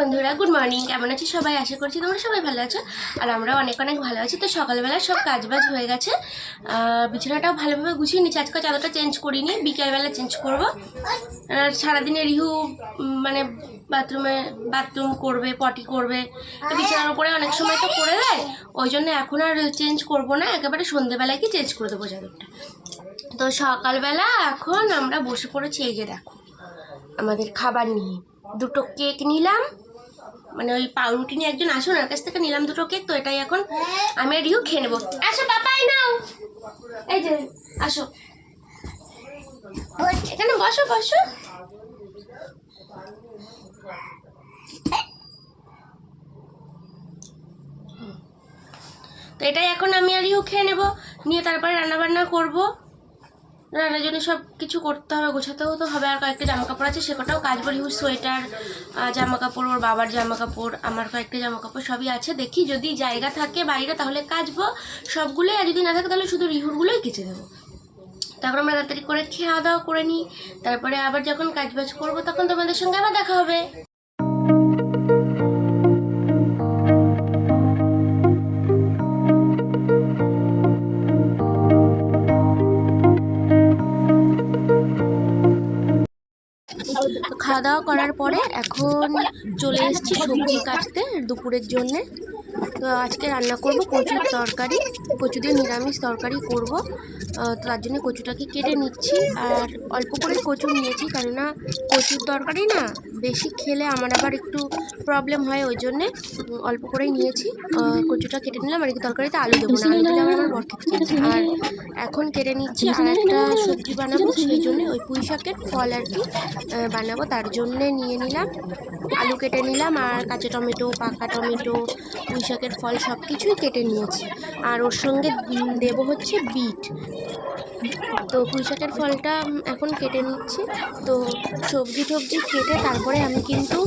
বন্ধুরা good morning কেমন আছো সবাই? আশা করছি তোমরা সবাই ভালো আছো। আর আমরা অনেক অনেক ভালো আছি। তো সকালবেলা সব কাজবাজ হয়ে গেছে। বিছানাটাও ভালোভাবে গুছিয়ে নিচ্ছি আজকে চাদরটা চেঞ্জ করিনি। বিকেলবেলা চেঞ্জ করব। আর সারাদিনে রিহু মানে বাথরুমে বাথরুম করবে পটি করবে। বিছানার উপরে অনেক সময় তো করে দেয়। ওই জন্য এখন আর চেঞ্জ করব না। একেবারে সন্ধেবেলায় কি চেঞ্জ করে দেবো চাদরটা। তো সকালবেলা এখন আমরা বসে পড়েছি। এই যে দেখো, আমাদের খাবার নিয়ে। দুটো কেক নিলাম। মানে ওই পাউরুটি নিয়ে একজন আসুন ওর কাছ থেকে নিলাম দুটো কেক, তো এটাই এখন আমি রিও খেয়ে নেব। আসো পাপাই, নাও। এই যে, আসো। এখানে বসো বসো। তো এটাই এখন আমি আর ইউ খেয়ে নেব, নিয়ে তারপরে রান্নাবান্না করব। রান্নার জন্য সব কিছু করতে হবে, গোছাতেও তো হবে। আর কয়েকটা জামা কাপড় আছে, সে কটাও কাজ বলি। সোয়েটার জামা কাপড় ওর বাবার জামা কাপড় আমার কয়েকটা জামা কাপড় সবই আছে। দেখি যদি জায়গা থাকে বাইরে, তাহলে কাচবো সবগুলোই। আর যদি না থাকে, তাহলে শুধু রিহুরগুলোই কেচে দেবো। তারপর আমরা তাড়াতাড়ি করে খাওয়া দাওয়া করে নিই। তারপরে আবার যখন কাজ বাজ করব, তখন তোমাদের সঙ্গে আবার দেখা হবে। খাওয়া দাওয়া করার পরে এখন চলে এসেছি সবজি কাটতে দুপুরের জন্যে। তো আজকে রান্না করব কচুর তরকারি কচু দিয়ে নিরামিষ তরকারি করব। তার জন্য কচুটাকে কেটে নিচ্ছি। আর অল্প করে কচু নিয়েছি, কেননা কচুর তরকারি না বেশি খেলে আমার আবার একটু প্রবলেম হয় ওই জন্যে। অল্প করেই নিয়েছি। কচুটা কেটে নিলাম, আর তরকারিতে আলু দেবো না আলু দিলে আমার বর আর এখন কেটে নিচ্ছি, আর একটা সবজি বানাবো, সেই জন্যে ওই পুঁই শাকের ফল আর কি বানাবো। তার জন্যে নিয়ে নিলাম, আলু কেটে নিলাম, আর কাঁচা টমেটো, পাকা টমেটো, পুঁই শাকের ফল সব কিছুই কেটে নিয়েছি। আর ওর সঙ্গে দেব হচ্ছে বিট। তো পুঁই শাকের ফলটা এখন কেটে নিচ্ছি। তো সবজি টবজি কেটে তারপরে আমি কিন্তু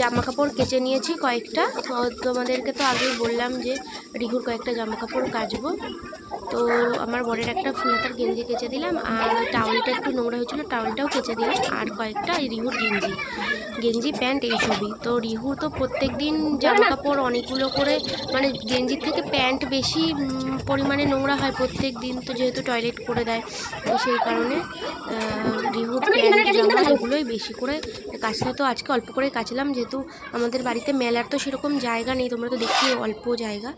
জামা কাপড় কেচে নিয়েছি কয়েকটা। তোমাদেরকে তো আগেই বললাম যে রিহুর কয়েকটা জামা কাপড় কাচবো। তো আমার বরের একটা ফুলাতার গেঞ্জি কেচে দিলাম আর টাওয়ালটা একটু নোংরা হয়েছিল, টাওয়ালটাও কেচে দিলাম আর কয়েকটা রিহুর গেঞ্জি। গেঞ্জি, প্যান্ট, এই এইসবই তো রিহু তো প্রত্যেক দিন জামা কাপড় অনেকগুলো করে মানে গেঞ্জির থেকে প্যান্ট বেশি পরিমাণে নোংরা হয় প্রত্যেক দিন তো যেহেতু টয়লেট করে দেয় তো সেই কারণে রিহুর জামা এগুলোই বেশি করে কাচতে তো আজকে অল্প করে কাচলাম যেহেতু আমাদের বাড়িতে মেলার তো সেরকম জায়গা নেই তোমরা তো দেখি অল্প জায়গা।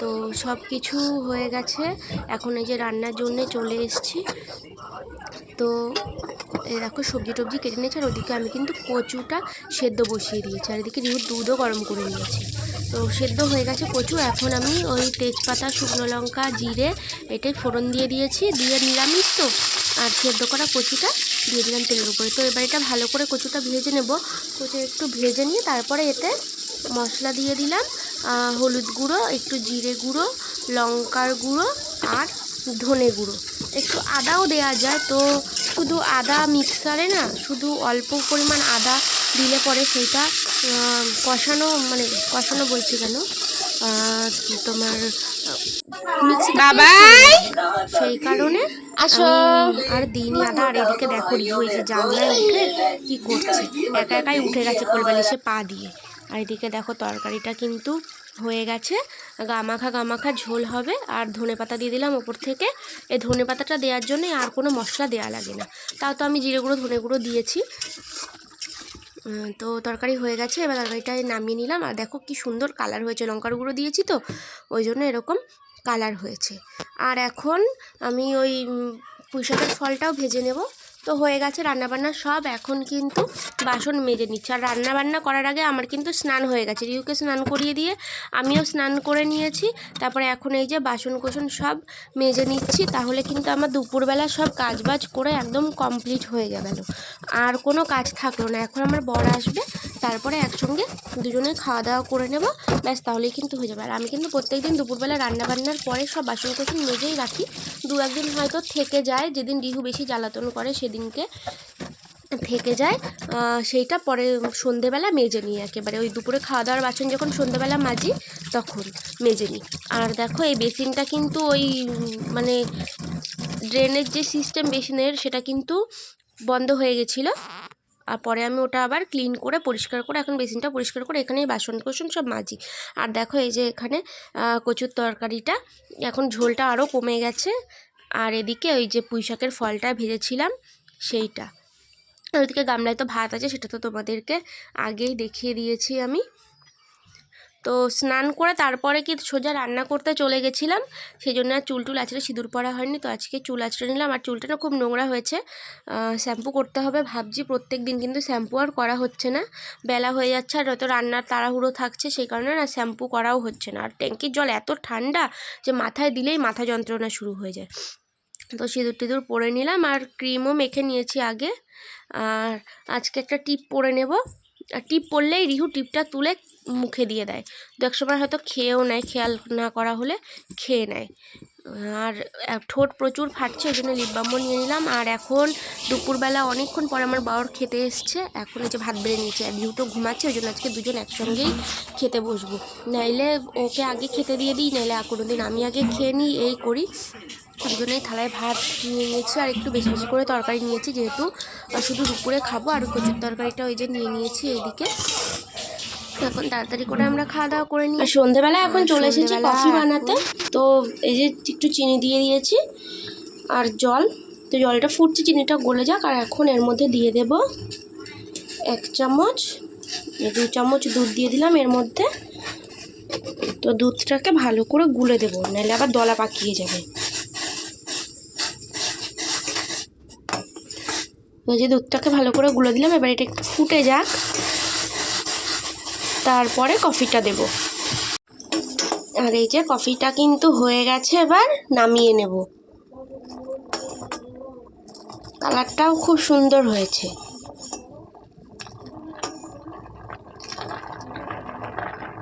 তো সব কিছু হয়ে গেছে এখন এই যে রান্নার জন্যে চলে এসেছি। তো দেখো সবজি টবজি কেটে নিয়েছে আর ওদিকে আমি কিন্তু কচুটা সেদ্ধ বসিয়ে দিয়েছি আর এদিকে রিহুর দুধও গরম করে নিয়েছি। তো সেদ্ধ হয়ে গেছে কচু এখন আমি ওই তেজপাতা, শুকনো লঙ্কা, জিরে এটাই ফোড়ন দিয়ে দিয়েছি, দিয়ে নিরামিষ তো। আর সেদ্ধ করা কচুটা দিয়ে দিলাম তেলের উপরে। তো এবার এটা ভালো করে কচুটা ভেজে নেব। কচু একটু ভেজে নিয়ে তারপরে এতে মশলা দিয়ে দিলাম হলুদ গুঁড়ো, একটু জিরে গুঁড়ো, লঙ্কার গুঁড়ো আর ধনে গুঁড়ো। একটু আদাও দেওয়া যায়। তো শুধু আদা মিক্সারে না, শুধু অল্প পরিমাণ আদা দিলে পরে সেইটা কষানো মানে কষানো বলছি কেন? তোমার বাবাই! সেই কারণে আসো। আর দিইনি। আদা আর এদিকে দেখো এই যে জানলায় উঠে কি করছে। একা একাই উঠে গেছে কোলবালিশে পা দিয়ে। আর এদিকে দেখো তরকারিটা কিন্তু হয়ে গেছে। গামাখা গামাখা ঝোল হবে। আর ধনে পাতা দিয়ে দিলাম ওপর থেকে। এই ধনে পাতাটা দেওয়ার জন্য আর কোনো মশলা দেওয়া লাগে না। তাও তো আমি জিরে গুঁড়ো ধনে গুঁড়ো দিয়েছি। তো তরকারি হয়ে গেছে, এবার তরকারিটা নামিয়ে নিলাম। আর দেখো কি সুন্দর কালার হয়েছে, লঙ্কার গুঁড়ো দিয়েছি তো, ওই জন্য এরকম কালার হয়েছে। আর এখন আমি ওই পুঁই শাকের ফলটাও ভেজে নেব। তো হয়ে গেছে রান্নাবান্না সব। এখন কিন্তু বাসন মেজে নিচ্ছে। আর রান্নাবান্না করার আগে আমার কিন্তু স্নান হয়ে গেছে। রিউকে স্নান করিয়ে দিয়ে আমিও স্নান করে নিয়েছি। তারপরে এখন এই যে বাসন কোসন সব মেজে নিচ্ছি। তাহলে কিন্তু আমার দুপুরবেলা সব কাজবাজ করে একদম কমপ্লিট হয়ে গেল আর কোনো কাজ থাকল না। এখন আমার বর আসবে। তারপরে একসঙ্গে দুজনে খাওয়া দাওয়া করে নেব। ব্যাস, তাহলেই কিন্তু হয়ে যাবে। আর আমি কিন্তু প্রত্যেক দিন দুপুরবেলা রান্নাবান্নার পরে সব বাসন কোসন মেজেই রাখি। দু একদিন হয়তো থেকে যায়, যেদিন রিহু বেশি জ্বালাতন করে সেদিনকে থেকে যায়। সেইটা পরে সন্ধেবেলা মেজে নিই একেবারে। ওই দুপুরে খাওয়া দাওয়ার বাসন যখন সন্ধেবেলা মাজি, তখন মেজে নিই। আর দেখো, এই বেসিনটা কিন্তু ওই মানে ড্রেনের যে সিস্টেম বেসিনের, সেটা কিন্তু বন্ধ হয়ে গেছিল। আর পরে আমি ওটা আবার ক্লিন করে, পরিষ্কার করে, এখন বেসিনটা পরিষ্কার করে এখানেই বাসন কোসন সব মাজি। আর দেখো এই যে এখানে কচুর তরকারিটা, এখন ঝোলটা আরও কমে গেছে। আর এদিকে ওই যে পুঁইশাকের ফলটা ভেজেছিলাম, সেইটা। ওইদিকে গামলায় তো ভাত আছে, সেটা তো তোমাদেরকে আগেই দেখিয়ে দিয়েছি আমি। তো স্নান করে তারপরে কি সোজা রান্না করতে চলে গেছিলাম সেই জন্য আর চুল টুল আছড়ে সিঁদুর পরা হয়নি। তো আজকে চুল আছড়ে নিলাম, আর চুলটা না খুব নোংরা হয়েছে। শ্যাম্পু করতে হবে ভাবছি, প্রত্যেক দিন কিন্তু শ্যাম্পু আর করা হচ্ছে না। বেলা হয়ে যাচ্ছে, আর হয়তো রান্নার তাড়াহুড়ো থাকছে, সেই কারণে না শ্যাম্পু করাও হচ্ছে না। আর ট্যাঙ্কির জল এত ঠান্ডা যে মাথায় দিলেই মাথা যন্ত্রণা শুরু হয়ে যায়। তো সিঁদুর টিঁদুর পরে নিলাম, আর ক্রিমও মেখে নিয়েছি আগে। আর আজকে একটা টিপ পরে নেব। টিপ পড়লেই রিহু টিপটা তুলে মুখে দিয়ে দেয়। দু এক সময় হয়তো খেয়েও নেয়, খেয়াল না করা হলে খেয়ে নেয়। আর ঠোঁট প্রচুর ফাটছে ওই জন্য লিপ বামও নিয়ে নিলাম। আর এখন দুপুরবেলা অনেকক্ষণ পরে আমার বাবার খেতে এসছে। এখন এই যে ভাত বেড়ে নিয়েছে, আর রিহু তো ঘুমাচ্ছে, ওই জন্য আজকে দুজন একসঙ্গেই খেতে বসবো। নাইলে ওকে আগে খেতে দিয়ে দিই, নাইলে কোনো দিন আমি আগে খেয়ে নিই, এই করি। দুজনেই থালায় ভাত নিয়ে নিয়েছি আর একটু বেশি বেশি করে তরকারি নিয়েছি যেহেতু শুধু দুপুরে খাব আর কচুর তরকারিটা ওই যে নিয়ে নিয়েছি এইদিকে। এখন তাড়াতাড়ি করে আমরা খাওয়া দাওয়া করে নিই। সন্ধেবেলা এখন চলে এসেছি কফি বানাতে। তো এই যে একটু চিনি দিয়ে দিয়েছি আর জল। তো জলটা ফুটছে চিনিটা গলে যাক আর এখন এর মধ্যে দিয়ে দেব এক চামচ দু চামচ দুধ দিয়ে দিলাম এর মধ্যে। তো দুধটাকে ভালো করে গুলে দেবো নাহলে আবার দলা পাকিয়ে যাবে। যে দুধটাকে ভালো করে গুলে দিলাম, এবার এটা একটু ফুটে যাক। তারপরে কফিটা দেব। আর এই যে কফিটা কিন্তু হয়ে গেছে, এবার নামিয়ে নেব। কালারটাও খুব সুন্দর হয়েছে।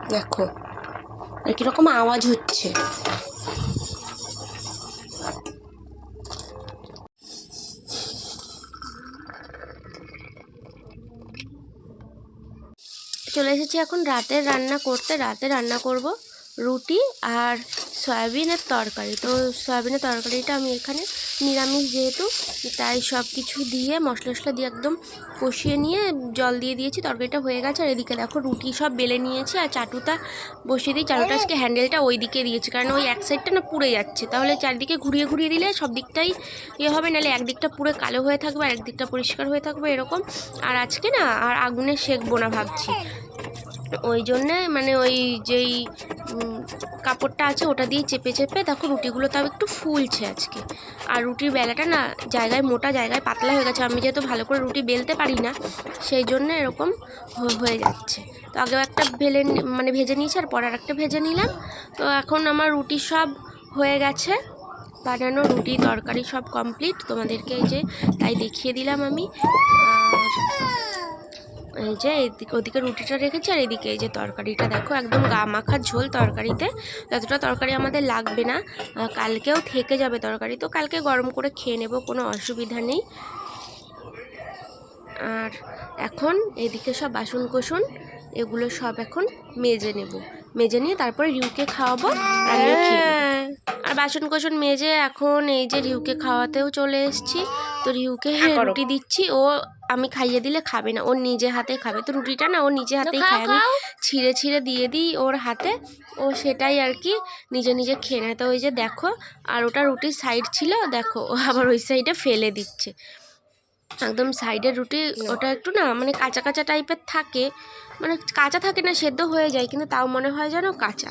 দেখো, আর কীরকম আওয়াজ হচ্ছে। চলে এসেছি এখন রাতের রান্না করতে। রাতে রান্না করব রুটি আর সয়াবিনের তরকারি। তো সয়াবিনের তরকারিটা আমি এখানে নিরামিষ যেহেতু, তাই সব কিছু দিয়ে, মশলা টশলা দিয়ে একদম কষিয়ে নিয়ে জল দিয়ে দিয়েছি, তরকারিটা হয়ে গেছে। আর এদিকে দেখো রুটি সব বেলে নিয়েছি, আর চাটুটা বসিয়ে দিই। চাটুটা আজকে হ্যান্ডেলটা ওই দিকে দিয়েছি, কারণ ওই এক সাইডটা না পুড়ে যাচ্ছে। তাহলে চারদিকে ঘুরিয়ে ঘুরিয়ে দিলে সব দিকটাই ইয়ে হবে, নাহলে একদিকটা পুরো কালো হয়ে থাকবে, আর একদিকটা পরিষ্কার হয়ে থাকবে এরকম। আর আজকে না, আর আগুনে সেকবো না ভাবছি। ওই জন্যে মানে ওই যেই কাপড়টা আছে ওটা দিয়ে চেপে চেপে দেখো রুটিগুলো তাও একটু ফুলছে আজকে। আর রুটির বেলাটা না জায়গায় মোটা জায়গায় পাতলা হয়ে গেছে, আমি যেহেতু ভালো করে রুটি বেলতে পারি না সেই জন্য এরকম হয়ে যাচ্ছে। তো আগেও একটা ভেলে মানে ভেজে নিয়েছি, আর পরে আর একটা ভেজে নিলাম। তো এখন আমার রুটি সব হয়ে গেছে, বানানো রুটি, তরকারি সব কমপ্লিট তোমাদেরকে এই যে তাই দেখিয়ে দিলাম আমি। যে ওদিকে রুটিটা রেখেছি আর এদিকে এই যে তরকারিটা দেখো একদম গা মাখা ঝোল তরকারিতে। যতটা তরকারি আমাদের লাগবে না কালকেও থেকে যাবে তরকারি তো কালকে গরম করে খেয়ে নেব কোনো অসুবিধা নেই। আর এখন এদিকে সব বাসন কোসন এগুলো সব এখন মেজে নেব। মেজে নিয়ে তারপরে রিউকে খাওয়াবো আর। আর বাসন কোসন মেজে এখন এই যে রিউকে খাওয়াতেও চলে এসেছি তো রিউকে রুটি দিচ্ছি ও আমি খাইয়ে দিলে খাবে না। ওর নিজে হাতে খাবে। তো রুটিটা না ও নিজে হাতেই খায়। আমি ছিঁড়ে ছিঁড়ে দিয়ে দিই ওর হাতে। ও সেটাই আর কি নিজে নিজে খেয়ে নেয়। তো ওই যে দেখো আর ওটা রুটির সাইড ছিল দেখো ও আবার ওই সাইডে ফেলে দিচ্ছে। একদম সাইডের রুটি ওটা একটু না মানে কাঁচা কাঁচা টাইপের থাকে। মানে কাঁচা থাকে না সেদ্ধ হয়ে যায় কিন্তু তাও মনে হয় যেন কাঁচা।